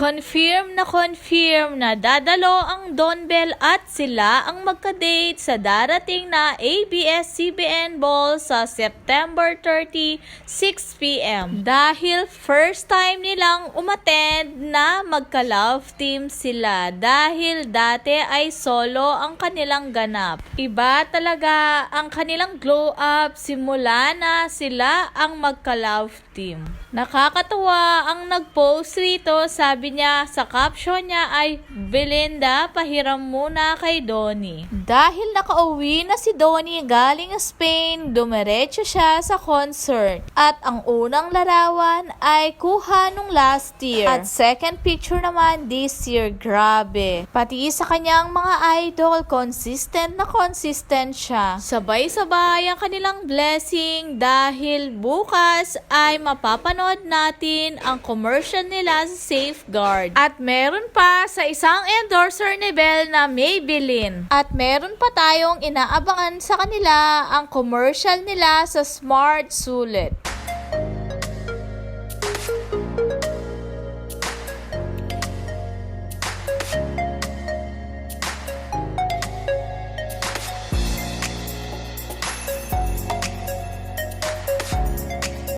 Confirm na confirm na dadalo ang Don Bell at sila ang magka-date sa darating na ABS-CBN Ball sa September 30, 6pm. Dahil first time nilang umattend na magka-love team sila dahil dati ay solo ang kanilang ganap. Iba talaga ang kanilang glow up simula na sila ang magka-love team. Nakakatuwa ang nag-post rito, sabi niya sa caption niya ay Belinda, pahiram muna kay Donnie. Dahil nakauwi na si Donnie galing Spain, dumiretso siya sa concert. At ang unang larawan ay kuha nung last year. At second picture naman this year, grabe. Pati sa kanyang mga idol, consistent na consistent siya. Sabay-sabay ang kanilang blessing dahil bukas ay mapapanood natin ang commercial nila sa Safeguard. At meron pa sa isang endorser ni Bell na Maybelline. At meron pa tayong inaabangan sa kanila ang commercial nila sa Smart Sulit.